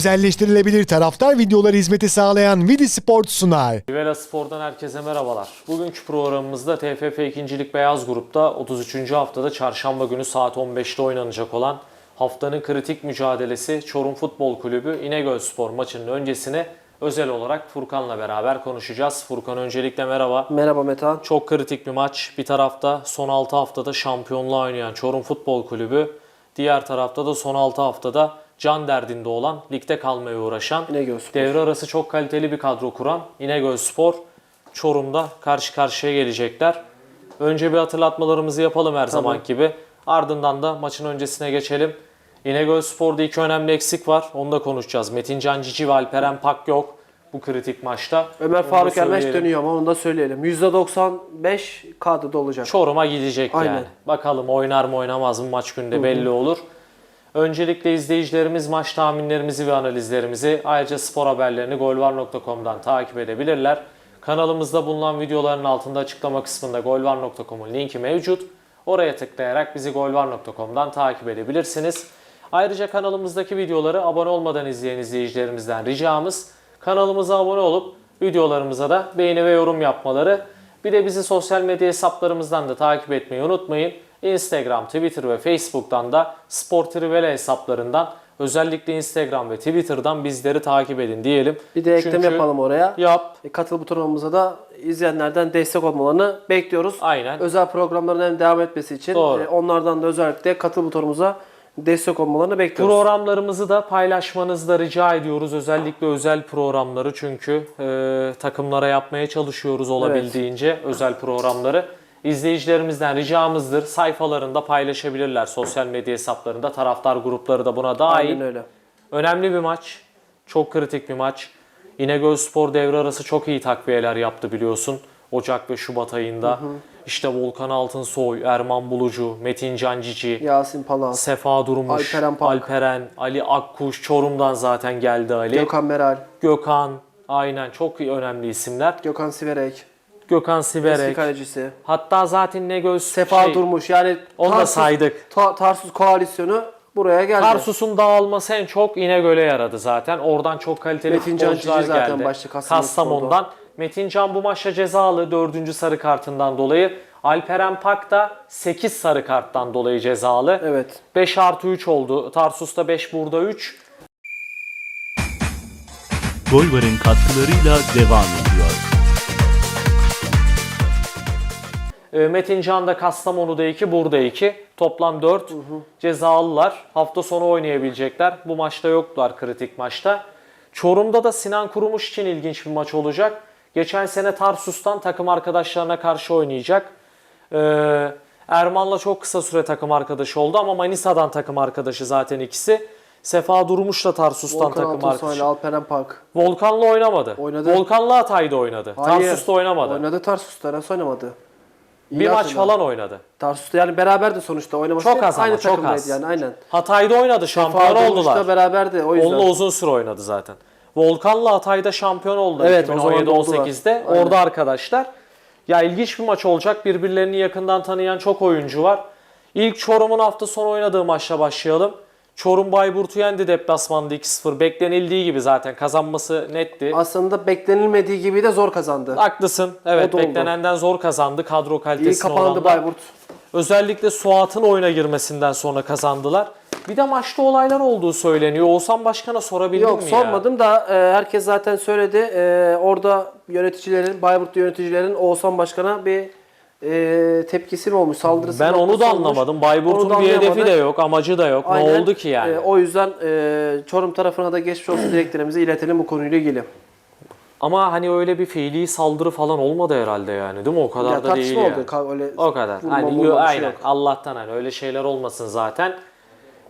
Özelleştirilebilir taraftar videoları hizmeti sağlayan Vidi Sport sunar. Rivela Spor'dan herkese merhabalar. Bugünkü programımızda TFF 2. Lig Beyaz Grup'ta 33. haftada çarşamba günü saat 15'te oynanacak olan haftanın kritik mücadelesi Çorum Futbol Kulübü İnegöl Spor maçının öncesine özel olarak Furkan'la beraber konuşacağız. Furkan öncelikle merhaba. Merhaba Metehan. Çok kritik bir maç. Bir tarafta son 6 haftada şampiyonluğa oynayan Çorum Futbol Kulübü, diğer tarafta da son 6 haftada can derdinde olan, ligde kalmaya uğraşan, devre arası çok kaliteli bir kadro kuran İnegöl Spor, Çorum'da karşı karşıya gelecekler. Önce bir hatırlatmalarımızı yapalım her zaman gibi. Ardından da maçın öncesine geçelim. İnegöl Spor'da iki önemli eksik var. Onu da konuşacağız. Metin Can Cici ve Alperen Pak yok bu kritik maçta. Ömer Onu Faruk Ermeş dönüyor ama onu da söyleyelim. %95 kadroda olacak. Çorum'a gidecek Aynen. yani. Bakalım oynar mı oynamaz mı maç günde belli olur. Öncelikle izleyicilerimiz maç tahminlerimizi ve analizlerimizi ayrıca spor haberlerini golvar.com'dan takip edebilirler. Kanalımızda bulunan videoların altında açıklama kısmında golvar.com'un linki mevcut. Oraya tıklayarak bizi golvar.com'dan takip edebilirsiniz. Ayrıca kanalımızdaki videoları abone olmadan izleyen izleyicilerimizden ricamız kanalımıza abone olup videolarımıza da beğeni ve yorum yapmaları. Bir de bizi sosyal medya hesaplarımızdan da takip etmeyi unutmayın. Instagram, Twitter ve Facebook'tan da Spor Trivela hesaplarından özellikle Instagram ve Twitter'dan bizleri takip edin diyelim. Bir de ekleme Çünkü- yapalım oraya. Yap. E, Katıl butonumuza da izleyenlerden destek olmalarını bekliyoruz. Aynen. Özel programların hem devam etmesi için Doğru. e, onlardan da özellikle katıl butonumuza destek olmalarını bekliyoruz. Programlarımızı da paylaşmanızı da rica ediyoruz. Özellikle özel programları çünkü e, takımlara yapmaya çalışıyoruz olabildiğince özel programları. İzleyicilerimizden ricamızdır. Sayfalarında paylaşabilirler sosyal medya hesaplarında. Taraftar grupları da buna dahil. Aynen öyle. Önemli bir maç. Çok kritik bir maç. İnegöl Spor devre arası çok iyi takviyeler yaptı biliyorsun. Ocak ve Şubat ayında. İşte Volkan Altınsoy, Erman Bulucu, Metin Cancici, Yasin Palas, Sefa Durmuş, Alperen Pak. Alperen, Ali Akkuş, Çorum'dan zaten geldi Ali. Gökhan Meral, Gökhan, aynen çok önemli isimler. Gökhan Siverek, Gökhan eski Siverek. kalecisi, Hatta zaten Negöl Sefa şey, Durmuş yani Onu da Tarsus- saydık. Ta- Tarsus koalisyonu buraya geldi. Tarsus'un dağılması en çok İnegöl'e yaradı zaten. Oradan çok kaliteli Metin Can futbolcular zaten geldi. başta Kastamonu Kastamonu'dan. Metin Can bu maçta cezalı 4. sarı kartından dolayı. Alperen Pak da 8 sarı karttan dolayı cezalı. Evet. 5 artı 3 oldu. Tarsus'ta 5 burada 3. Golvar'ın katkılarıyla devam ediyor. Metin Can da Kastamonu'da 2, burada 2. Toplam 4 cezalılar. Hafta sonu oynayabilecekler. Bu maçta yoktular kritik maçta. Çorum'da da Sinan Kurumuş için ilginç bir maç olacak. Geçen sene Tarsus'tan takım arkadaşlarına karşı oynayacak. Ee, Erman'la çok kısa süre takım arkadaşı oldu ama Manisa'dan takım arkadaşı zaten ikisi. Sefa Durmuş da Tarsus'tan Volkan takım Altunsoy arkadaşı. Alperen Pak. Volkan'la oynamadı. Oynadı. Volkan'la Hatay'da oynadı. Hayır. Tarsus'ta oynamadı. Oynadı Tarsus'ta. Nasıl oynamadı? İyi bir maç falan oynadı. Tarsus'ta yani beraberdi sonuçta oynaması. Çok az ama, Aynı çok takımdaydı az. yani aynen. Hatay'da oynadı, şampiyon oldular. Durmuş'la beraberdi o yüzden. Onunla uzun süre oynadı zaten. Volkan'la Hatay'da şampiyon oldular Evet, o zaman da oldular. 2017-18'de. Aynen. Orada arkadaşlar. Ya ilginç bir maç olacak. Birbirlerini yakından tanıyan çok oyuncu var. İlk Çorum'un hafta sonu oynadığı maçla başlayalım. Çorum Bayburt'u yendi deplasmanda 2-0. Beklenildiği gibi zaten kazanması netti. Aslında beklenilmediği gibi de zor kazandı. Haklısın. Evet beklenenden zor kazandı kadro İyi kalitesine kapandı oranla. Bayburt. Özellikle Suat'ın oyuna girmesinden sonra kazandılar. Bir de maçta olaylar olduğu söyleniyor. Oğuzhan Başkan'a sorabildin Yok mi ya? sormadım da e, herkes zaten söyledi. E, orada yöneticilerin, Bayburt'ta yöneticilerin Oğuzhan Başkan'a bir e, tepkisi mi olmuş, saldırısı Ben mı onu olmuş, da olmuş. anlamadım. Onu Bayburt'un da bir hedefi de yok, amacı da yok. Aynen. Ne oldu ki yani? E, o yüzden e, Çorum tarafına da geçmiş olsun dileklerimizi iletelim bu konuyla ilgili. Ama hani öyle bir fiili saldırı falan olmadı herhalde yani değil mi? O kadar Ya da değil yani. oldu. Ka- Öyle O kadar. vurma, Hani vurma şey aynen. yok. Allah'tan hani öyle şeyler olmasın zaten.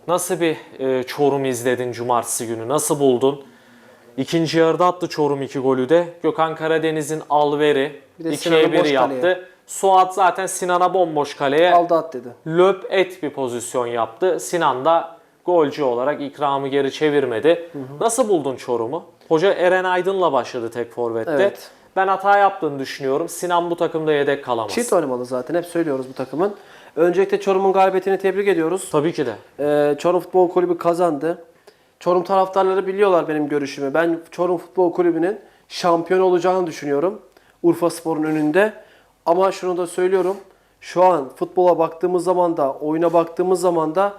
Nasıl bir e, Çorum izledin cumartesi günü? Nasıl buldun? İkinci yarıda attı Çorum iki golü de. Gökhan Karadeniz'in alveri Bir de 2'ye Sinan'ı 1 boş yaptı. kaleye. Suat zaten Sinan'a bomboş kaleye Aldı at dedi. löp et bir pozisyon yaptı. Sinan da golcü olarak ikramı geri çevirmedi. Nasıl buldun Çorum'u? Hoca Eren Aydın'la başladı tek forvette. Evet. Ben hata yaptığını düşünüyorum. Sinan bu takımda yedek kalamaz. Çift oynamalı zaten. Hep söylüyoruz bu takımın. Öncelikle Çorum'un galibiyetini tebrik ediyoruz. Tabii ki de. Ee, Çorum Futbol Kulübü kazandı. Çorum taraftarları biliyorlar benim görüşümü. Ben Çorum Futbol Kulübü'nün şampiyon olacağını düşünüyorum. Urfa Spor'un önünde. Ama şunu da söylüyorum. Şu an futbola baktığımız zaman da, oyuna baktığımız zaman da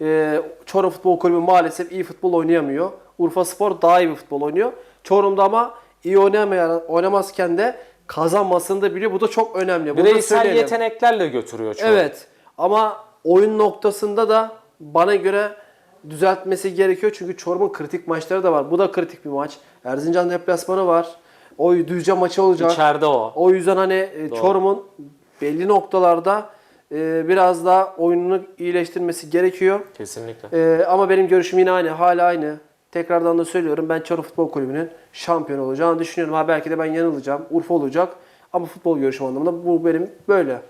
e, Çorum Futbol Kulübü maalesef iyi futbol oynayamıyor. Urfa Spor daha iyi bir futbol oynuyor. Çorum'da ama iyi oynamayan, oynamazken de kazanmasını da biliyor. Bu da çok önemli. Bunu Bireysel yeteneklerle götürüyor Çorum. Evet. Ama oyun noktasında da bana göre düzeltmesi gerekiyor. Çünkü Çorum'un kritik maçları da var. Bu da kritik bir maç. Erzincan deplasmanı var. O Düzce maçı olacak. İçeride o. O yüzden hani e, Çorum'un belli noktalarda e, biraz daha oyununu iyileştirmesi gerekiyor. Kesinlikle. E, ama benim görüşüm yine aynı. Hala aynı. Tekrardan da söylüyorum. Ben Çorum Futbol Kulübü'nün şampiyon olacağını düşünüyorum. Ha belki de ben yanılacağım. Urfa olacak. Ama futbol görüşüm anlamında bu benim böyle.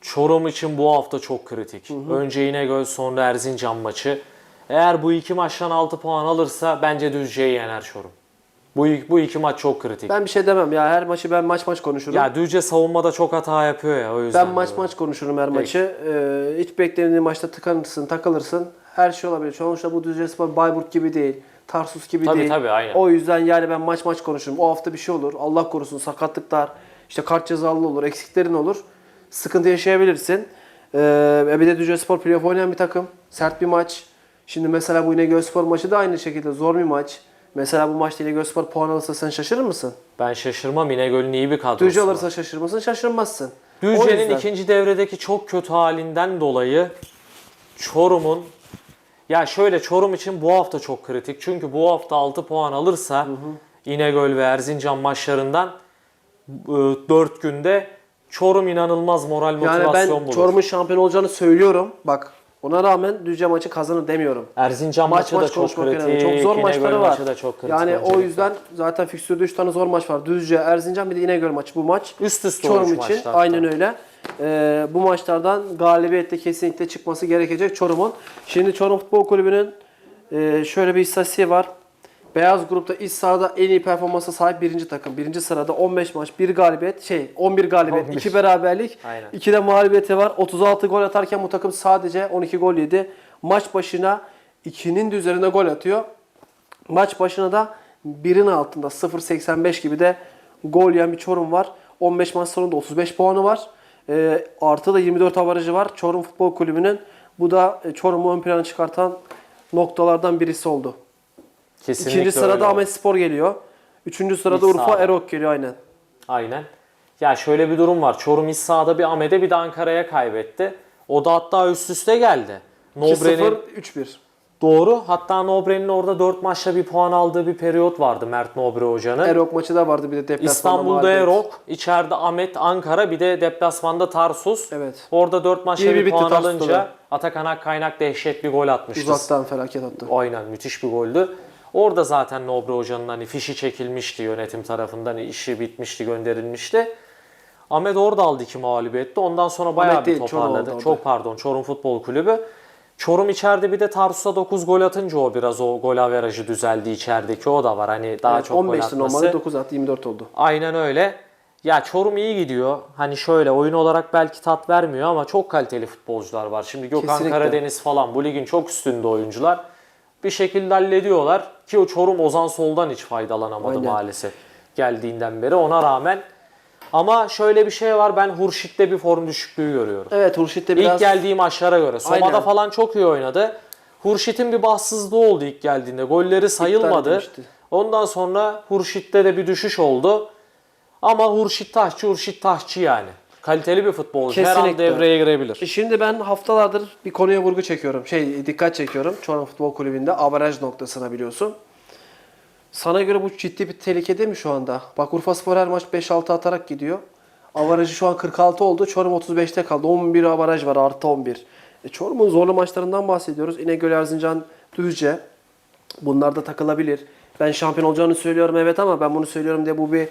Çorum için bu hafta çok kritik. Önce İnegöl sonra Erzincan maçı. Eğer bu iki maçtan 6 puan alırsa bence Düzce'yi yener Çorum. Bu, bu iki maç çok kritik. Ben bir şey demem ya. Her maçı ben maç maç konuşurum. ya Düzce savunmada çok hata yapıyor ya o yüzden. ben maç diyorum. maç konuşurum her maçı. Ee, hiç beklemediğin maçta tıkanırsın, takılırsın. Her şey olabilir. Sonuçta bu Düzce Spor Bayburt gibi değil. Tarsus gibi Tabii, değil. tabii, aynen. O yüzden yani ben maç maç konuşurum. O hafta bir şey olur. Allah korusun sakatlıklar, işte kart cezalı olur, eksiklerin olur. Sıkıntı yaşayabilirsin. Ee, bir de Düzce Spor playoff oynayan bir takım. Sert bir maç. Şimdi mesela bu İnegöl Spor maçı da aynı şekilde zor bir maç. Mesela bu maçta İnegöl Spor puan alırsa sen şaşırır mısın? Ben şaşırmam İnegöl'ün iyi bir kadrosu Düzce alırsa şaşırır mısın? Şaşırmazsın. Düzce'nin ikinci devredeki çok kötü halinden dolayı Çorum'un ya şöyle Çorum için bu hafta çok kritik. Çünkü bu hafta 6 puan alırsa İnegöl ve Erzincan maçlarından 4 günde Çorum inanılmaz moral Yani motivasyon ben bulur. Çorum'un şampiyon olacağını söylüyorum. Bak ona rağmen Düzce maçı kazanır demiyorum. Erzincan Maç maçı da maç çok kritik. önemli. Çok zor İnegöl maçları var. maçı da çok kritik. yani o yüzden zaten fikstürde 3 tane zor maç var. Düzce, Erzincan bir de İnegöl maçı bu maç. Üst üste Çorum için maçlar. aynen öyle. Ee, bu maçlardan galibiyetle kesinlikle çıkması gerekecek Çorum'un. Şimdi Çorum Futbol Kulübü'nün e, şöyle bir istatistiği var. Beyaz grupta iç sahada en iyi performansa sahip birinci takım. Birinci sırada 15 maç, 1 galibiyet, şey 11 galibiyet, 11. 2 beraberlik, Aynen. 2 de mağlubiyeti var. 36 gol atarken bu takım sadece 12 gol yedi. Maç başına 2'nin de üzerinde gol atıyor. Maç başına da birin altında 0.85 gibi de gol yiyen bir Çorum var. 15 maç sonunda 35 puanı var. Ee, artı da 24 avarajı var Çorum Futbol Kulübü'nün. Bu da e, Çorum'u ön plana çıkartan noktalardan birisi oldu. Kesinlikle İkinci sırada öyle Ahmet Spor geliyor. Üçüncü sırada İç Urfa sahada. Erok geliyor aynen. Aynen. Ya şöyle bir durum var. Çorum iç sahada bir Ahmet'e bir de Ankara'ya kaybetti. O da hatta üst üste geldi. 2-0, Nobre'nin 3-1. doğru. Hatta Nobre'nin orada 4 maçta bir puan aldığı bir periyot vardı Mert Nobre hocanın. Erok maçı da vardı bir de deplasmanda. İstanbul'da mağlubiyet. Erok, içeride Ahmet, Ankara bir de deplasmanda Tarsus. Evet. Orada 4 maçta Bir bir, bir puan Tarsus'ta alınca da. Atakan Akkaynak dehşet bir gol atmıştı. Uzaktan felaket attı. Aynen müthiş bir goldü. Orada zaten Nobre Hoca'nın hani fişi çekilmişti yönetim tarafından. işi bitmişti, gönderilmişti. Ahmet orada aldı iki mağlubiyette. Ondan sonra bayağı Ahmet bir değil, Çorum toparladı. orada. Çok pardon Çorum Futbol Kulübü. Çorum içeride bir de Tarsus'a 9 gol atınca o biraz o gol averajı düzeldi içerideki o da var. Hani daha Evet, çok gol 15'ti atması. normalde 9 attı 24 oldu. Aynen öyle. Ya Çorum iyi gidiyor. Hani şöyle oyun olarak belki tat vermiyor ama çok kaliteli futbolcular var. Şimdi Gökhan Kesinlikle. Karadeniz falan bu ligin çok üstünde oyuncular. Bir şekilde hallediyorlar ki o Çorum Ozan Sol'dan hiç faydalanamadı Aynen. maalesef geldiğinden beri ona rağmen. Ama şöyle bir şey var ben Hurşit'te bir form düşüklüğü görüyorum. Evet Hurşit de biraz... İlk geldiği maçlara göre. Soma'da Aynen. falan çok iyi oynadı. Hurşit'in bir bahtsızlığı oldu ilk geldiğinde. Golleri sayılmadı. Ondan sonra Hurşit'te de bir düşüş oldu. Ama Hurşit Taşçı, Hurşit Taşçı yani. Kaliteli bir futbolcu. Her an Kesinlikle. devreye girebilir. E Şimdi ben haftalardır bir konuya vurgu çekiyorum. Şey dikkat çekiyorum. Çorum Futbol Kulübü'nde averaj noktasına biliyorsun. Sana göre bu ciddi bir tehlike değil mi şu anda? Bak Urfa Spor her maç 5-6 atarak gidiyor. Avarajı şu an 46 oldu. Çorum 35'te kaldı. 11 avaraj var artı 11. E Çorum'un zorlu maçlarından bahsediyoruz. İnegöl, Erzincan, Düzce. Bunlar da takılabilir. Ben şampiyon olacağını söylüyorum evet ama ben bunu söylüyorum diye bu bir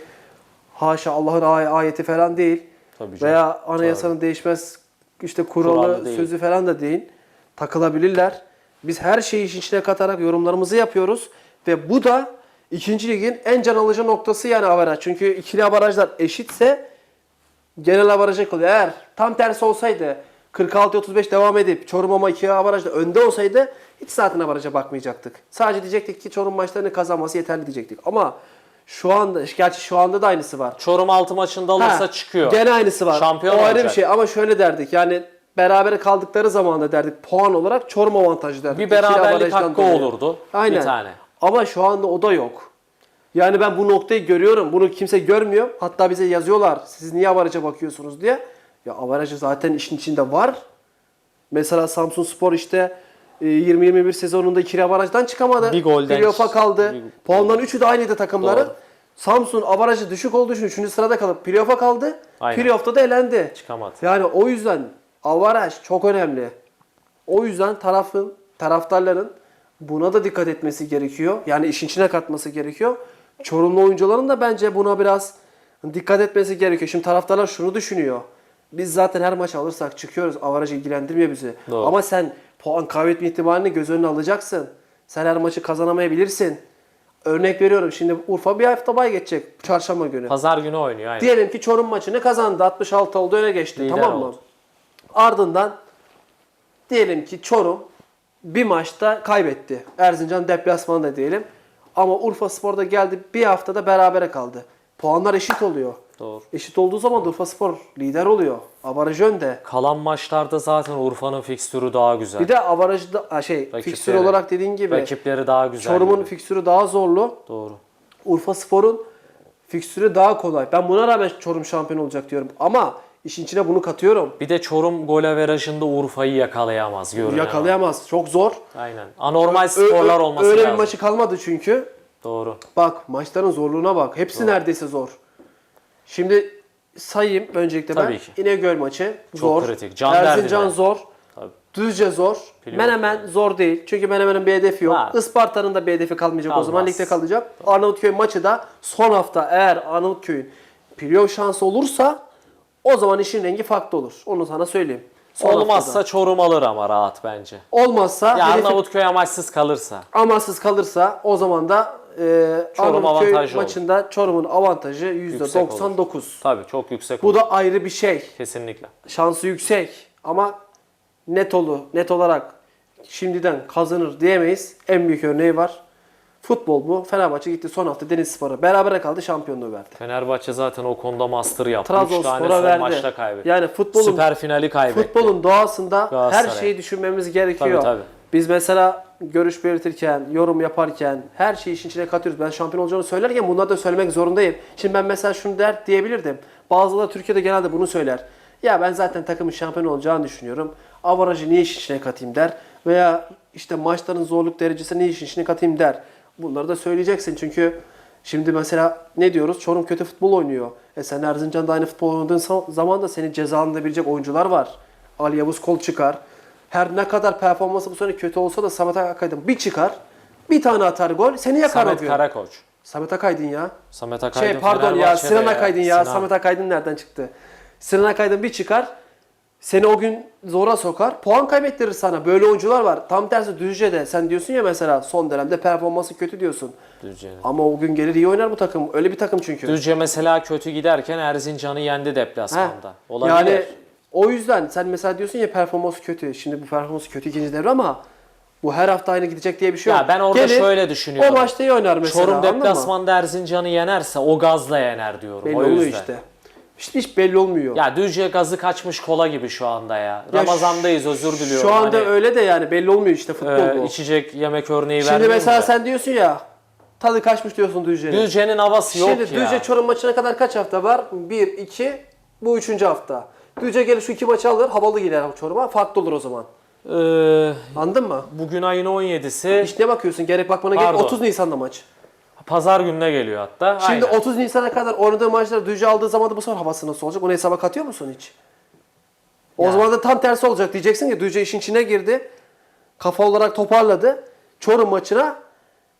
haşa Allah'ın ay- ayeti falan değil. Tabii canım. Veya anayasanın değişmez işte kuralı, Kuralı değil. sözü falan da değil. Takılabilirler. Biz her şeyi işin içine katarak yorumlarımızı yapıyoruz. Ve bu da ikinci ligin en can alıcı noktası yani avaraj. Çünkü ikili avarajlar eşitse genel avaraja kalıyor. Eğer tam tersi olsaydı 46-35 devam edip Çorum ama iki avarajda önde olsaydı hiç zaten avaraja bakmayacaktık. Sadece diyecektik ki Çorum maçlarını kazanması yeterli diyecektik. Ama şu anda, gerçi şu anda da aynısı var. Çorum 6 maçında alırsa Ha, çıkıyor. Gene aynısı var. Şampiyon o ayrı bir olacak. şey ama şöyle derdik yani berabere kaldıkları zaman da derdik puan olarak Çorum avantajı derdik. Bir beraberlik hakkı dolayı. olurdu. Aynen. Bir tane. Ama şu anda o da yok. Yani ben bu noktayı görüyorum. Bunu kimse görmüyor. Hatta bize yazıyorlar. Siz niye avaraja bakıyorsunuz diye. Ya avarajı zaten işin içinde var. Mesela Samsun Spor işte 20-21 sezonunda ikili avarajdan çıkamadı. Bir golden- Playoff'a kaldı. Bir- Puanların üçü de aynıydı takımların. Doğru. Samsun avarajı düşük olduğu için 3. sırada kalıp playoff'a kaldı. Aynen. Playoff'ta da elendi. Çıkamadı. Yani o yüzden avaraj çok önemli. O yüzden tarafın, taraftarların buna da dikkat etmesi gerekiyor. Yani işin içine katması gerekiyor. Çorumlu oyuncuların da bence buna biraz dikkat etmesi gerekiyor. Şimdi taraftarlar şunu düşünüyor. Biz zaten her maç alırsak çıkıyoruz. Avaraj ilgilendirmiyor bizi. Doğru. Ama sen puan kaybetme ihtimalini göz önüne alacaksın. Sen her maçı kazanamayabilirsin. Örnek veriyorum şimdi Urfa bir hafta bay geçecek çarşamba günü. Pazar günü oynuyor aynen. Diyelim ki Çorum maçını kazandı. 66 oldu öne geçti. Lider tamam mı? oldu. Ardından diyelim ki Çorum bir maçta kaybetti. Erzincan deplasmanında diyelim. Ama Urfa Spor'da geldi bir haftada berabere kaldı. Puanlar eşit oluyor. Doğru. Eşit olduğu zaman da Urfa Spor lider oluyor. Avaraj önde. Kalan maçlarda zaten Urfa'nın fikstürü daha güzel. Bir de avarajda şey Rakipleri. fikstür olarak dediğin gibi Rakipleri daha güzel. Çorum'un gibi. fikstürü daha zorlu. Doğru. Urfa Spor'un fikstürü daha kolay. Ben buna rağmen Çorum şampiyon olacak diyorum. Ama işin içine bunu katıyorum. Bir de Çorum gol averajında Urfa'yı yakalayamaz görünüyor. Yakalayamaz. Çok zor. Aynen. Anormal Ö- skorlar ö- olması Öyle lazım. bir maçı kalmadı çünkü. Doğru. Bak maçların zorluğuna bak. Hepsi neredeyse zor. Şimdi sayayım öncelikle ben. Tabii ki. İnegöl maçı zor. kritik. Can Erzincan derdinde. zor. Tabii. Düzce zor. Playoff Menemen zor değil. Çünkü Menemen'in bir hedefi yok. Ha. Isparta'nın da bir hedefi kalmayacak o zaman. Kalmaz. Ligde kalacak. Arnavutköy maçı da son hafta eğer Arnavutköy'ün playoff şansı olursa o zaman işin rengi farklı olur. Onu sana söyleyeyim. Son Olmazsa haftada. Çorum alır ama rahat bence. olmazsa Ya hedefi Arnavutköy amaçsız kalırsa. amaçsız kalırsa o zaman da e, Çorum Arnavutköy avantajlı olur. maçında Çorum'un avantajı Yüksek %99. Tabii çok yüksek Bu olur. da ayrı bir şey. Kesinlikle. Şansı yüksek ama net olu, net olarak şimdiden kazanır diyemeyiz. En büyük örneği var. Futbol bu. Fenerbahçe gitti son hafta Denizspor'a. Berabere kaldı şampiyonluğu verdi. Fenerbahçe zaten o konuda master yaptı. 3 tane Trabzonspor'a son verdi. maçta kaybetti. Yani futbolun Süper finali kaybetti. futbolun doğasında her Galatasaray. şeyi düşünmemiz gerekiyor. Tabii, tabii. Biz mesela görüş belirtirken, yorum yaparken her şeyi işin içine katıyoruz. Ben şampiyon olacağını söylerken bunları da söylemek zorundayım. Şimdi ben mesela şunu der diyebilirdim. Bazıları Türkiye'de genelde bunu söyler. Ya ben zaten takımın şampiyon olacağını düşünüyorum. Avarajı niye işin içine katayım der. Veya işte maçların zorluk derecesi niye işin içine katayım der. Bunları da söyleyeceksin çünkü şimdi mesela ne diyoruz? Çorum kötü futbol oynuyor. E sen Erzincan'da aynı futbol oynadığın zaman da seni cezalandırabilecek oyuncular var. Ali Yavuz kol çıkar. Her ne kadar performansı bu sene kötü olsa da Samet Akaydın bir çıkar. Bir tane atar gol. Seni yakar Samet o gün. Karakoç. Samet Akaydın ya. Samet Akaydın Şey pardon ya Sinan Akaydın ya. Sinan. Samet Akaydın nereden çıktı? Sinan Akaydın bir çıkar. Seni o gün zora sokar. Puan kaybettirir sana. Böyle oyuncular var. Tam tersi Düzce'de sen diyorsun ya mesela son dönemde performansı kötü diyorsun. Düzce'nin. Ama o gün gelir iyi oynar bu takım. Öyle bir takım çünkü. Düzce mesela kötü giderken Erzincan'ı yendi deplasmanda. Olabilir. Yani o yüzden sen mesela diyorsun ya performansı kötü. Şimdi bu performansı kötü ikinci devre ama bu her hafta aynı gidecek diye bir şey Ya yok. ben orada şöyle düşünüyorum. O maçta iyi oynar mesela. Çorum deplasmanda Erzincan'ı yenerse o gazla yener diyorum. Belli o oluyor yüzden. işte. Hiç, hiç belli olmuyor. Ya Düzce gazı kaçmış kola gibi şu anda ya. Ya Ramazandayız özür diliyorum. Şu anda Hani, öyle de yani belli olmuyor işte futbol e, bu. içecek yemek örneği Şimdi mesela de. sen diyorsun ya tadı kaçmış diyorsun Düzce'nin. Düzce'nin havası yok Şimdi ya. Düzce Çorum maçına kadar kaç hafta var? 1, 2, bu üçüncü hafta. Düzce gelir şu iki maçı alır, havalı gider Çorum'a. Farklı olur o zaman. Ee, Anladın mı? bugün ayın 17'si. Hiç ne bakıyorsun? Gerek bakmana gerek Pardon. 30 Nisan'da maç. Pazar gününe geliyor hatta. Şimdi Aynen. 30 Nisan'a kadar oynadığı maçları Düzce aldığı zaman da bu sefer havası nasıl olacak? Onu hesaba katıyor musun hiç? O Yani. zaman da tam tersi olacak. Diyeceksin ki Düzce işin içine girdi. Kafa olarak toparladı. Çorum maçına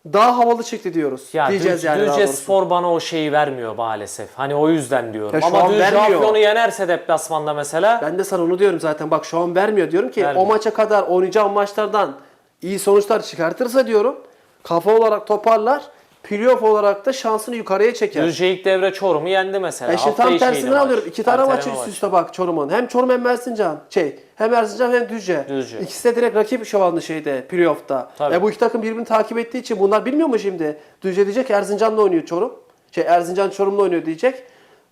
daha havalı çıktı diyoruz. Ya Diyeceğiz Düzce, yani Düzce. Spor bana o şeyi vermiyor maalesef. Hani o yüzden diyorum. Ya şu Ama an Düzce vermiyor. Afyon'u yenerse deplasmanda mesela Ben de sana onu diyorum zaten. Bak şu an vermiyor. Diyorum ki Vermiyor. o maça kadar oynayacağım maçlardan iyi sonuçlar çıkartırsa diyorum kafa olarak toparlar. Playoff olarak da şansını yukarıya çeker. Düzce ilk devre Çorum'u yendi mesela. E Hafta tam maç. alıyorum. İki tane maçı üst üste bak Çorum'un. Hem Çorum hem Erzincan. Şey, hem Erzincan hem Düzce. Düzce. İkisi de direkt rakip anda şeyde, playoff'ta. E bu iki takım birbirini takip ettiği için bunlar bilmiyor mu şimdi? Düzce diyecek Erzincan'la oynuyor Çorum. Şey Erzincan Çorum'la oynuyor diyecek.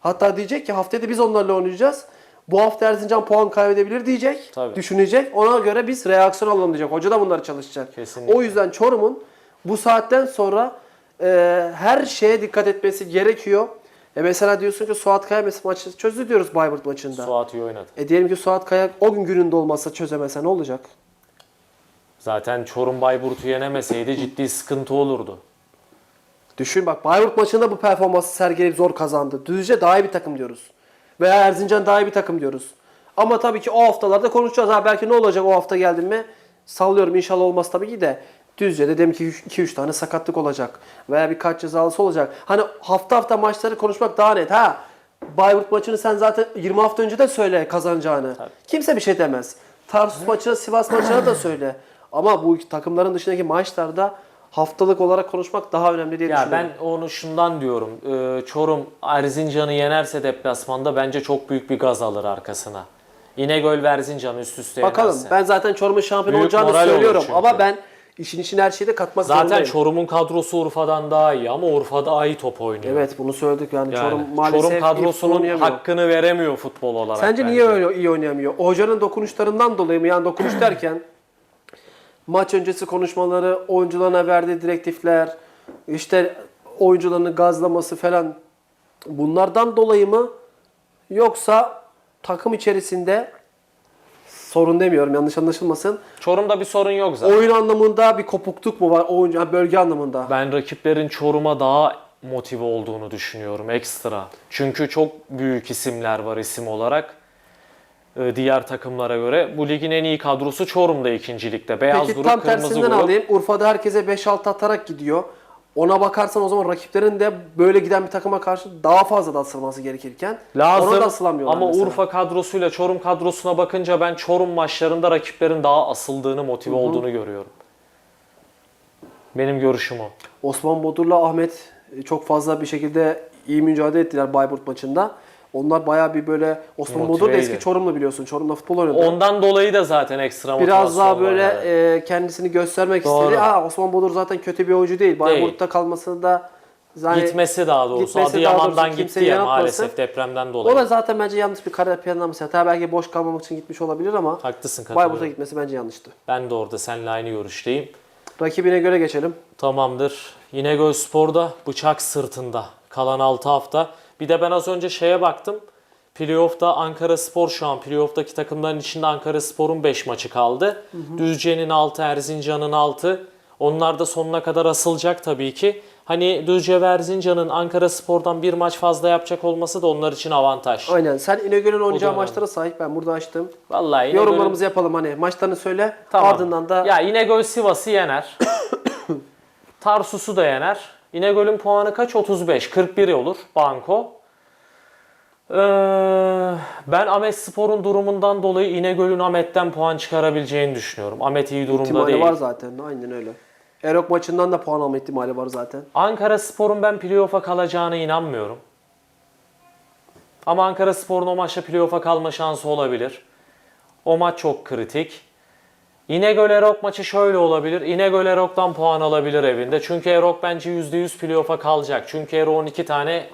Hatta diyecek ki haftaya da biz onlarla oynayacağız. Bu hafta Erzincan puan kaybedebilir diyecek. Tabii. Düşünecek. Ona göre biz reaksiyon alalım diyecek. Hoca da bunları çalışacak. Kesinlikle. O yüzden Çorum'un bu saatten sonra e, her şeye dikkat etmesi gerekiyor. E mesela diyorsun ki Suat Kaya mesela maçı çözdü diyoruz Bayburt maçında. Suat iyi oynadı. E diyelim ki Suat Kaya o gün gününde olmazsa çözemese ne olacak? Zaten Çorum Bayburt'u yenemeseydi ciddi sıkıntı olurdu. Düşün bak Bayburt maçında bu performansı sergileyip zor kazandı. Düzce daha iyi bir takım diyoruz. Veya Erzincan daha iyi bir takım diyoruz. Ama tabii ki o haftalarda konuşacağız. Ha belki ne olacak o hafta geldim mi? Sallıyorum inşallah olmaz tabii ki de. Düzce'de dedim ki 2-3 tane sakatlık olacak. Veya birkaç cezalısı olacak. Hani hafta hafta maçları konuşmak daha net. Ha Bayburt maçını sen zaten 20 hafta önce de söyle kazanacağını. Kimse bir şey demez. Tarsus maçına, Sivas maçına da söyle. Ama bu takımların dışındaki maçlarda haftalık olarak konuşmak daha önemli diye Ya düşünüyorum. ben onu şundan diyorum. Ee, Çorum Erzincan'ı yenerse deplasmanda bence çok büyük bir gaz alır arkasına. İnegöl ve Erzincan üst üste Bakalım. yenerse. Ben zaten Çorum'un şampiyon Büyük olacağını söylüyorum. Ama ben işin içine her şeyi de katmak Zaten zorundayım. Çorum'un kadrosu Urfa'dan daha iyi ama Urfa daha iyi top oynuyor. Evet bunu söyledik yani, Yani Çorum maalesef Çorum kadrosunun hakkını veremiyor futbol olarak. Sence bence. niye öyle iyi oynayamıyor? Hocanın dokunuşlarından dolayı mı? Yani dokunuş derken maç öncesi konuşmaları, oyuncularına verdiği direktifler, işte oyuncularını gazlaması falan bunlardan dolayı mı? Yoksa takım içerisinde sorun demiyorum yanlış anlaşılmasın. Çorum'da bir sorun yok zaten. Oyun anlamında bir kopukluk mu var? Oyuncu, ha, bölge anlamında. Ben rakiplerin Çorum'a daha motive olduğunu düşünüyorum ekstra. Çünkü çok büyük isimler var isim olarak. Ee, Diğer takımlara göre. Bu ligin en iyi kadrosu Çorum'da ikincilikte. Beyaz Peki grup, tam kırmızı tersinden grup. alayım. Urfa'da herkese 5-6 atarak gidiyor. Ona bakarsan o zaman rakiplerin de böyle giden bir takıma karşı daha fazla da asılması gerekirken Lazım ona da asılamıyorlar ama mesela. Urfa kadrosuyla Çorum kadrosuna bakınca ben Çorum maçlarında rakiplerin daha asıldığını, motive olduğunu görüyorum. Benim görüşüm o. Osman Bodur'la Ahmet e, çok fazla bir şekilde iyi mücadele ettiler Bayburt maçında. Onlar bayağı bir böyle Osman Bodur da eski Çorumlu biliyorsun. Çorum'da futbol oynadı. Ondan dolayı da zaten ekstra motivasyon Biraz daha var, böyle evet. e, kendisini göstermek Doğru. istedi. Ha, Osman Bodur zaten kötü bir oyuncu değil. Bayburt'ta kalması da yani gitmesi daha doğrusu. gitmesi daha Adıyaman'dan doğrusu gitti ya maalesef depremden O dolayı. da zaten bence yanlış bir karar planlaması. Hatta belki boş kalmamak için gitmiş olabilir ama Haklısın Bayburt'a gitmesi bence yanlıştı. Ben de orada seninle aynı görüşteyim. Rakibine göre geçelim. Tamamdır. İnegöl Spor'da bıçak sırtında kalan 6 hafta. Bir de ben az önce şeye baktım. Playoff'ta Ankara Spor şu an playoff'taki takımların içinde Ankara Spor'un 5 maçı kaldı. Düzce'nin 6, Erzincan'ın 6. Onlar da sonuna kadar asılacak tabii ki. Hani Düzce ve Erzincan'ın Ankara Spor'dan bir maç fazla yapacak olması da onlar için avantaj. Aynen. Sen İnegöl'ün oynayacağı maçlara sahip. Ben burada açtım. Vallahi İnegöl'ün- Yorumlarımızı yapalım hani. Maçlarını söyle. Tamam. Ardından da Ya İnegöl Sivas'ı yener. Tarsus'u da yener. İnegöl'ün puanı kaç? 35. 41 olur banko. Ee, ben Ahmet Spor'un durumundan dolayı İnegöl'ün Ahmet'ten puan çıkarabileceğini düşünüyorum. Ahmet iyi durumda ihtimali değil. var zaten. Aynen öyle. Erok maçından da puan alma ihtimali var zaten. Ankara Spor'un ben playoff'a kalacağına inanmıyorum. Ama Ankara Spor'un o maçta playoff'a kalma şansı olabilir. O maç çok kritik. İnegöl Erok maçı şöyle olabilir. İnegöl Erok'tan puan alabilir evinde. Çünkü Erok bence %100 playoff'a kalacak. Çünkü Erok'un iki tane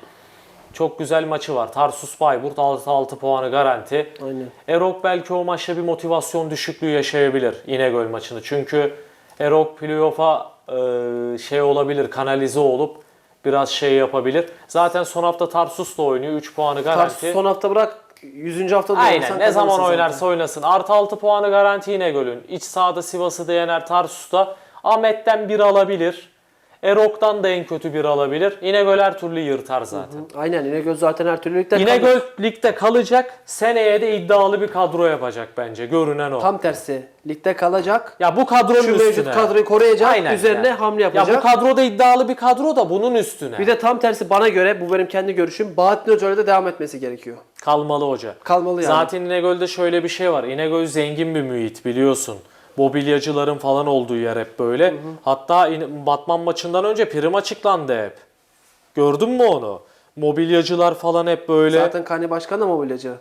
çok güzel maçı var. Tarsus Bayburt 6-6 puanı garanti. Aynen. Erok belki o maçta bir motivasyon düşüklüğü yaşayabilir İnegöl maçını. Çünkü Erok playoff'a e, şey olabilir, kanalize olup biraz şey yapabilir. Zaten son hafta Tarsus'la oynuyor. 3 puanı garanti. Tarsus son hafta bırak 100. haftada Aynen ne zaman oynarsa zaten. oynasın. Artı 6 puanı garanti İnegöl'ün. İç sahada Sivas'ı yener Tarsus'ta. Ahmet'ten bir alabilir. Erok'tan da en kötü bir alabilir. İnegöl her türlü yırtar zaten. Aynen İnegöl zaten her türlü ligde İnegöl kalır. ligde kalacak. Seneye de iddialı bir kadro yapacak bence. Görünen o. Tam tersi. Ligde kalacak. Ya bu kadronun Şu üstüne. mevcut kadroyu koruyacak. Aynen üzerine yani. hamle Ya yapacak. bu kadro da iddialı bir kadro da bunun üstüne. bir de tam tersi bana göre bu benim kendi görüşüm. Bahattin Hoca'yla da devam etmesi gerekiyor. Kalmalı hoca. Kalmalı yani. Zaten İnegöl'de şöyle bir şey var. İnegöl zengin bir mühit biliyorsun. Mobilyacıların falan olduğu yer hep böyle. Hatta in- Batman maçından önce prim açıklandı hep. Gördün mü onu? Mobilyacılar falan hep böyle. Zaten Kani Başkan da mobilyacı.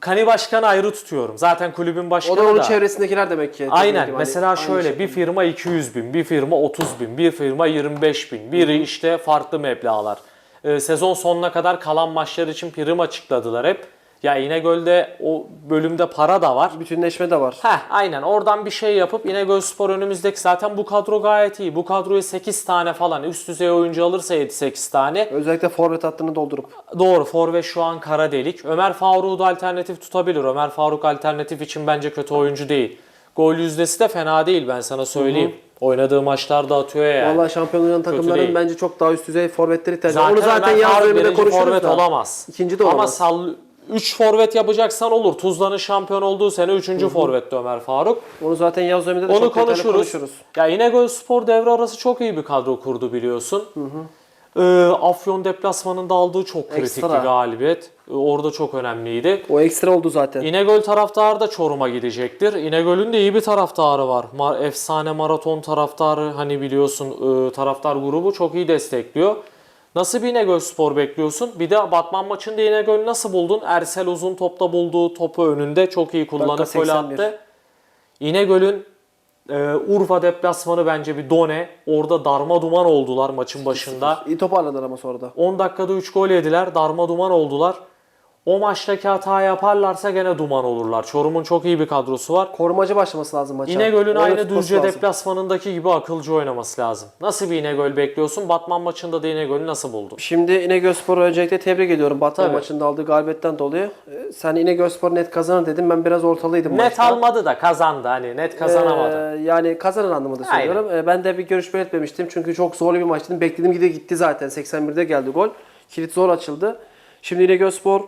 Kani Başkan'ı ayrı tutuyorum. Zaten kulübün O başkanı da onun da. çevresindekiler demek ki. Aynen. Gibi, Mesela hani şöyle şey. bir firma 200 bin, bir firma 30 bin, bir firma 25 bin. Biri işte farklı meblağlar. Ee, sezon sonuna kadar kalan maçlar için prim açıkladılar hep. Ya İnegöl'de o bölümde para da var. bütünleşme de var. Heh aynen oradan bir şey yapıp İnegöl Spor önümüzdeki zaten bu kadro gayet iyi. Bu kadroya 8 tane falan üst düzey oyuncu alırsa 7-8 tane Özellikle forvet hattını doldurup. Doğru. Forvet şu an kara delik. Ömer Faruk'u da alternatif tutabilir. Ömer Faruk alternatif için bence kötü oyuncu değil. Gol yüzdesi de fena değil ben sana söyleyeyim. Oynadığı maçlarda atıyor yani. Vallahi şampiyon olan takımların bence çok daha üst düzey forvetleri tercih zaten Onu zaten yaz birinci konuşuruz forvet da. olamaz. İkinci de Ama olamaz. Sal 3 forvet yapacaksan olur. Tuzla'nın şampiyon olduğu sene 3. forvetti Ömer Faruk. Onu zaten yaz döneminde de Onu çok detaylı konuşuruz. konuşuruz. Ya İnegöl Spor devre arası çok iyi bir kadro kurdu biliyorsun. Ee, Afyon deplasmanında aldığı çok kritik Ekstra. bir galibiyet. Ee, Orada çok önemliydi. O ekstra oldu zaten. İnegöl taraftarı da Çorum'a gidecektir. İnegöl'ün de iyi bir taraftarı var. Ma- efsane maraton taraftarı hani biliyorsun e, taraftar grubu çok iyi destekliyor. Nasıl bir İnegöl spor bekliyorsun? Bir de Batman maçında İnegöl nasıl buldun? Ersel uzun topta bulduğu topu önünde çok iyi kullanıp gol 81. attı. İnegöl'ün e, Urfa deplasmanı bence bir done. Orada darma duman oldular maçın başında. İyi toparladılar ama sonra da. 10 dakikada 3 gol yediler. Darma duman oldular. O maçtaki hata yaparlarsa gene duman olurlar. Çorum'un çok iyi bir kadrosu var. Korumacı başlaması lazım maça. İnegöl'ün Oyunu aynı tutması Düzce lazım. deplasmanındaki gibi akılcı oynaması lazım. Nasıl bir İnegöl bekliyorsun? Batman maçında da İnegöl'ü nasıl buldun? Şimdi İnegölspor'u öncelikle tebrik ediyorum. Batman Tabii. maçında aldığı galibiyetten dolayı. Ee, Sen İnegölspor net kazanır dedim. Ben biraz ortalıydım Net maçta. almadı da kazandı hani net kazanamadı. Ee, yani kazanan anlamında Aynen. söylüyorum. Ee, ben de bir görüş belirtmemiştim. Çünkü çok zorlu bir maçtı. Beklediğim gibi gitti zaten. 81'de geldi gol. Kilit zor açıldı. Şimdi İnegölspor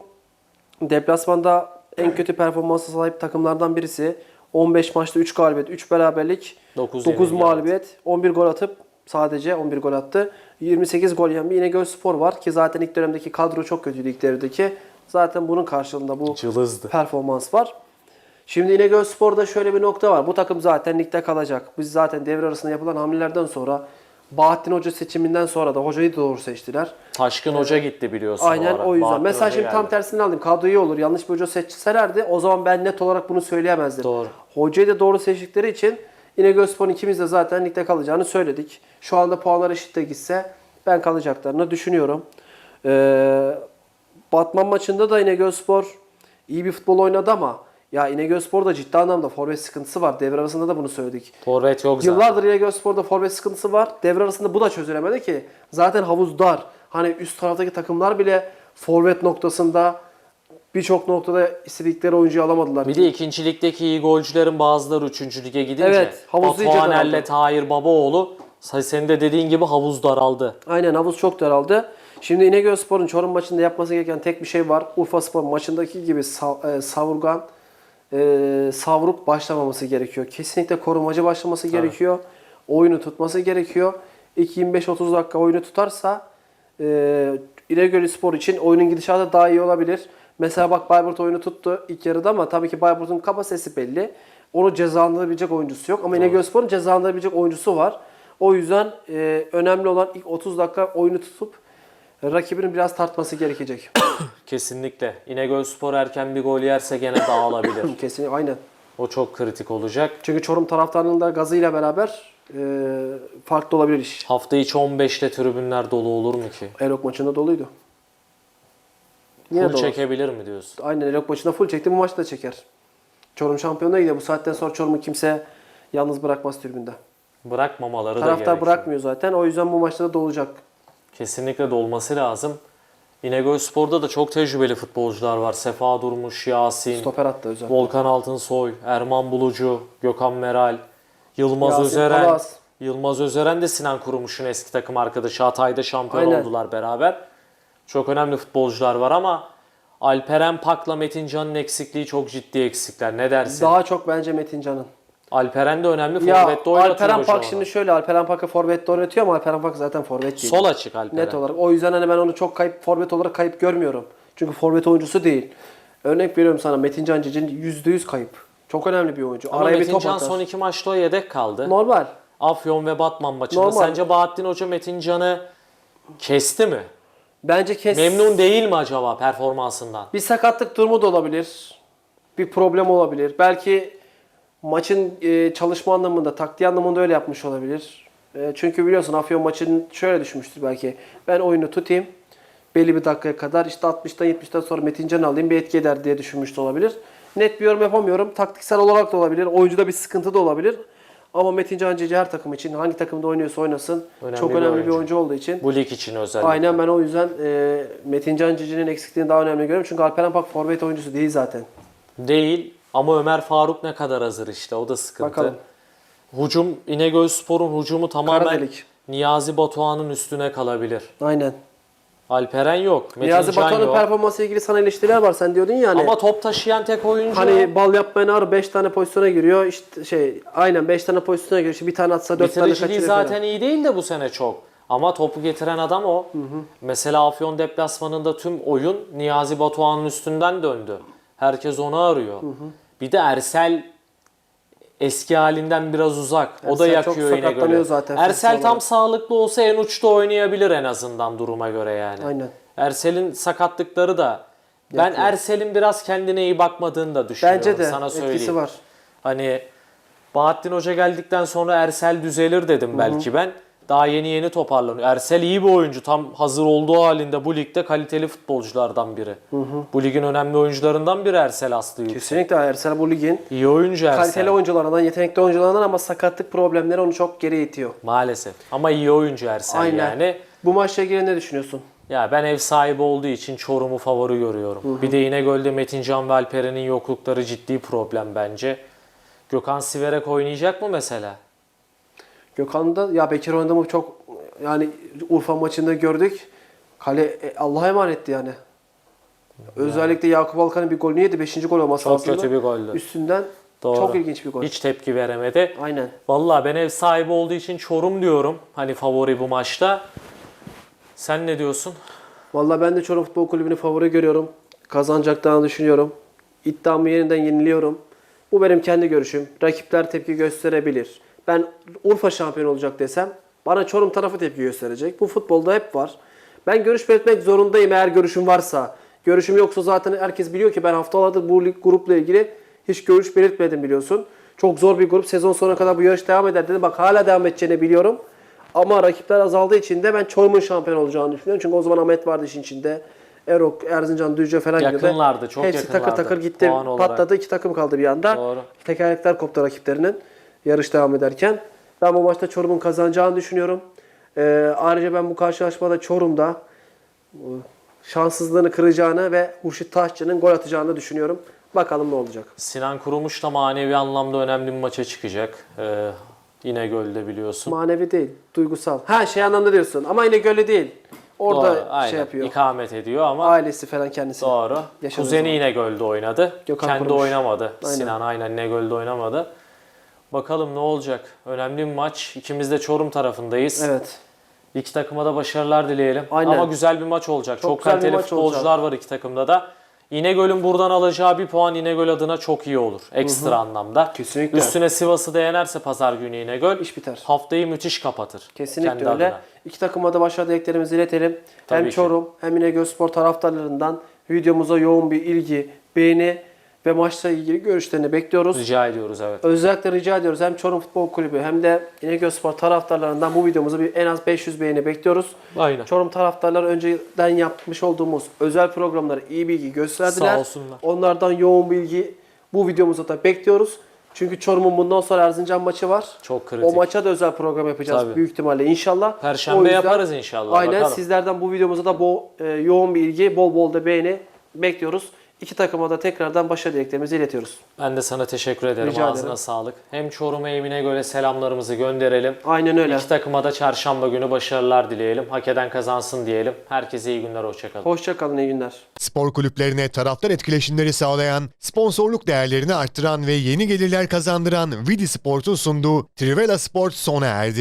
deplasmanda en kötü performansa sahip takımlardan birisi. 15 maçta 3 galibiyet, 3 beraberlik, Dokuz 9 yenilgi mağlubiyet, 11 gol atıp sadece 11 gol attı. 28 gol yiyen bir İnegölspor var ki zaten ilk dönemdeki kadro çok kötüydü ilk devredeki. Zaten bunun karşılığında bu Cılızdı. performans var. Şimdi İnegöl Spor'da şöyle bir nokta var. Bu takım zaten ligde kalacak. Biz zaten devre arasında yapılan hamlelerden sonra Bahattin Hoca seçiminden sonra da hocayı doğru seçtiler. Taşkın Hoca gitti biliyorsun Aynen ara. o yüzden. Bahattin Mesela Hoca şimdi tam geldi. tersini aldım. Kadro iyi olur. Yanlış bir hoca seçselerdi o zaman ben net olarak bunu söyleyemezdim. Doğru. Hocayı da doğru seçtikleri için İnegöl Spor'un ikimiz de zaten ligde kalacağını söyledik. Şu anda puanlar eşit de gitse ben kalacaklarını düşünüyorum. Ee, Batman maçında da İnegölspor iyi bir futbol oynadı ama ya İnegölspor da ciddi anlamda forvet sıkıntısı var. Devre arasında da bunu söyledik. Forvet yok zaten. Yıllardır İnegölspor'da forvet sıkıntısı var. Devre arasında bu da çözülemedi ki. Zaten havuz dar. Hani üst taraftaki takımlar bile forvet noktasında birçok noktada istedikleri oyuncuyu alamadılar. Bir de ikinci ligdeki iyi golcülerin bazıları üçüncü lige gidince Evet, havuz daraldı. Tahir Babaoğlu senin de dediğin gibi havuz daraldı. Aynen havuz çok daraldı. Şimdi İnegölspor'un Çorum maçında yapması gereken tek bir şey var. Urfaspor maçındaki gibi e, savurgan, e, savruk başlamaması gerekiyor. Kesinlikle korumacı başlaması gerekiyor. Oyunu tutması gerekiyor. İlk 25-30 dakika oyunu tutarsa e, İnegöl Spor için oyunun gidişatı daha iyi olabilir. Mesela bak Bayburt oyunu tuttu ilk yarıda ama tabii ki Bayburt'un kapasitesi belli. Onu cezalandırabilecek oyuncusu yok. Ama İnegöl Spor'un cezalandırabilecek oyuncusu var. O yüzden e, önemli olan ilk 30 dakika oyunu tutup rakibinin biraz tartması gerekecek. Kesinlikle. İnegöl Spor erken bir gol yerse gene dağılabilir. Kesin aynen. o çok kritik olacak. Çünkü Çorum taraftarının da gazıyla beraber e, farklı olabilir iş. Hafta içi 15'te tribünler dolu olur mu ki? Elok maçında doluydu. Yine Full dolu. çekebilir mi diyorsun? Aynen Elok maçında full çekti bu maçta da çeker. Çorum şampiyonluğa gidiyor. Bu saatten sonra Çorum'u kimse yalnız bırakmaz tribünde. Bırakmamaları da Taraftar gerekiyor. bırakmıyor zaten. O yüzden bu maçta da dolacak. Kesinlikle dolması lazım. İnegöl Spor'da da çok tecrübeli futbolcular var. Sefa Durmuş, Yasin, Stoper attı özel. Volkan Altınsoy, Erman Bulucu, Gökhan Meral, Yılmaz Yasin Özeren. Palas. Yılmaz Özeren de Sinan Kurumuş'un eski takım arkadaşı. Hatay'da şampiyon Aynen. oldular beraber. Çok önemli futbolcular var ama Alperen Pak'la Metin Can'ın eksikliği çok ciddi eksikler. Ne dersin? Daha çok bence Metin Can'ın. Alperen de önemli forvette oynatıyor Alperen Pak şimdi şöyle Alperen Pak'ı forvette oynatıyor ama Alperen Pak zaten forvet değil. Sol açık Alperen. Net olarak. O yüzden hani ben onu çok kayıp forvet olarak kayıp görmüyorum. Çünkü forvet oyuncusu değil. Örnek veriyorum sana Metin Can Cicin %100 kayıp. Çok önemli bir oyuncu. Ama Araya bir Metin top Can atar. son iki maçta o yedek kaldı. Normal. Afyon ve Batman maçında. Normal. Sence Bahattin Hoca Metin Can'ı kesti mi? Bence kes. Memnun değil mi acaba performansından? Bir sakatlık durumu da olabilir. Bir problem olabilir. Belki maçın e, çalışma anlamında, taktiği anlamında öyle yapmış olabilir. E, çünkü biliyorsun Afyon maçın şöyle düşmüştür belki. Ben oyunu tutayım. Belli bir dakikaya kadar işte 60'tan 70'ten sonra Metincan alayım bir etki eder diye düşünmüş de olabilir. Net bir yorum yapamıyorum. Taktiksel olarak da olabilir. Oyuncuda bir sıkıntı da olabilir. Ama Metincan Cici her takım için hangi takımda oynuyorsa oynasın Önemli çok bir önemli bir oyuncu. oyuncu olduğu için Bu lig için özellikle. Aynen ben o yüzden e, Metincan Cici'nin eksikliğini daha önemli görüyorum. Çünkü Alperen Pak forvet oyuncusu değil zaten. Değil ama Ömer Faruk ne kadar hazır işte o da sıkıntı. Bakalım. Hucum İnegöl Spor'un hucumu tamamen Kara delik. Niyazi Batuhan'ın üstüne kalabilir. Aynen. Alperen yok. Metin Niyazi Can Batuhan'ın yok. performansı ilgili sana eleştiriler var. Sen diyordun ya hani. Ama top taşıyan tek oyuncu Hani bal yapmayan ağır 5 tane pozisyona giriyor. İşte şey aynen 5 tane pozisyona giriyor. İşte bir tane atsa 4 tane kaçırıyor zaten falan. iyi değil de bu sene çok. Ama topu getiren adam o. Mesela Afyon deplasmanında tüm oyun Niyazi Batuhan'ın üstünden döndü. Herkes onu arıyor. Bir de Ersel eski halinden biraz uzak. o da Ersel çok yakıyor yine göre. zaten Ersel tam sağlıklı olsa en uçta oynayabilir en azından duruma göre yani. Aynen. Ersel'in sakatlıkları da ben Yakıyor. Ersel'in biraz kendine iyi bakmadığını da düşünüyorum. Bence de sana söyleyeyim. etkisi var. Hani Bahattin Hoca geldikten sonra Ersel düzelir dedim belki ben. Daha yeni yeni toparlanıyor. Ersel iyi bir oyuncu. Tam hazır olduğu halinde bu ligde kaliteli futbolculardan biri. Bu ligin önemli oyuncularından biri Ersel Aslı Yüksek. Kesinlikle Ersel bu ligin İyi oyuncu Ersel. kaliteli oyuncularından, yetenekli oyuncularından ama sakatlık problemleri onu çok geri itiyor. Maalesef. Ama iyi oyuncu Ersel Aynen. yani. Bu maçla ilgili ne düşünüyorsun? Ya ben ev sahibi olduğu için Çorum'u favori görüyorum. Bir de İnegöl'de Metincan ve Alperen'in yoklukları ciddi problem bence. Gökhan Siverek oynayacak mı mesela? Gökhan'da ya Bekir oynadı mı çok yani Urfa maçında gördük. Kale e, Allah'a emanetti yani. Özellikle Yakup Alkan'ın bir golünü yedi. Beşinci gol olması Çok kötü bir goldü. Üstünden Doğru. çok ilginç bir gol. Hiç tepki veremedi. Aynen. Vallahi ben ev sahibi olduğu için Çorum diyorum. Hani favori bu maçta. Sen ne diyorsun? Vallahi ben de Çorum Futbol Kulübü'nü favori görüyorum. Kazanacaklarını düşünüyorum. İddiamı yeniden yeniliyorum. Bu benim kendi görüşüm. Rakipler tepki gösterebilir. Ben Urfa şampiyon olacak desem bana Çorum tarafı tepki gösterecek. Bu futbolda hep var. Ben görüş belirtmek zorundayım eğer görüşüm varsa. Görüşüm yoksa zaten herkes biliyor ki ben haftalardır bu lig grupla ilgili hiç görüş belirtmedim biliyorsun. Çok zor bir grup. Sezon sonuna kadar bu yarış devam eder dedim. Bak hala devam edeceğini biliyorum. Ama rakipler azaldığı için de ben Çorum'un şampiyon olacağını düşünüyorum. Çünkü o zaman Ahmet vardı işin içinde. Erok, Erzincan, Düzce falan gidiyordu. Yakınlardı, çok Hepsi yakınlardı takır takır gitti. puan olarak. Patladı. iki takım kaldı bir anda. Doğru. Tekerlekler koptu rakiplerinin. Yarış devam ederken. Ben bu maçta Çorum'un kazanacağını düşünüyorum. Ee, ayrıca ben bu karşılaşmada Çorum'da şanssızlığını kıracağını ve Hurşit Taşçı'nın gol atacağını düşünüyorum. Bakalım ne olacak. Sinan Kurumuş da manevi anlamda önemli bir maça çıkacak. Ee, İnegöl'de biliyorsun. Manevi değil, duygusal. Ha şey anlamda diyorsun ama yine göle değil. Orada Doğru, aynen. şey yapıyor. İkamet ediyor ama Ailesi falan kendisi. Doğru. Kuzeni zaman. İnegöl'de oynadı. Gökhan Kendi Kurumuş. oynamadı. Aynen. Sinan aynen İnegöl'de oynamadı. Bakalım ne olacak. Önemli bir maç. İkimiz de Çorum tarafındayız. Evet. İki takıma da başarılar dileyelim. Aynen. Ama güzel bir maç olacak. Çok, bir kaliteli maç futbolcular var iki takımda da. İnegöl'ün buradan alacağı bir puan İnegöl adına çok iyi olur. Ekstra anlamda. Kesinlikle. Üstüne Sivas'ı da yenerse pazar günü İnegöl İş biter. haftayı müthiş kapatır. Kesinlikle kendi öyle. adına. İki takıma da başarı dileklerimizi iletelim. Tabii hem ki. Çorum hem İnegöl Spor taraftarlarından videomuza yoğun bir ilgi, beğeni ve maçla ilgili görüşlerini bekliyoruz. Rica ediyoruz evet. Özellikle rica ediyoruz hem Çorum Futbol Kulübü hem de İnegöl Spor taraftarlarından bu videomuza bir en az 500 beğeni bekliyoruz. Aynen. Çorum taraftarları önceden yapmış olduğumuz özel programlara iyi bilgi gösterdiler. Sağ olsunlar. Onlardan yoğun bilgi bu videomuza da bekliyoruz. Çünkü Çorum'un bundan sonra Erzincan maçı var. Çok kritik. O maça da özel program yapacağız Tabii. büyük ihtimalle inşallah. Perşembe O yüzden- yaparız inşallah, Aynen bakalım. sizlerden bu videomuza da bol, e, yoğun bir ilgi, bol bol da beğeni bekliyoruz. İki takıma da tekrardan başarı dileklerimizi iletiyoruz. Ben de sana teşekkür ederim. Rica Ağzına ederim. sağlık. Hem Çorum'a Emine göre selamlarımızı gönderelim. Aynen öyle. İki takıma da çarşamba günü başarılar dileyelim. Hak eden kazansın diyelim. Herkese iyi günler, hoşçakalın. Hoşça kalın, iyi günler. Spor kulüplerine taraftar etkileşimleri sağlayan, sponsorluk değerlerini arttıran ve yeni gelirler kazandıran Vidi Sport'un sunduğu Trivela Sport sona erdi.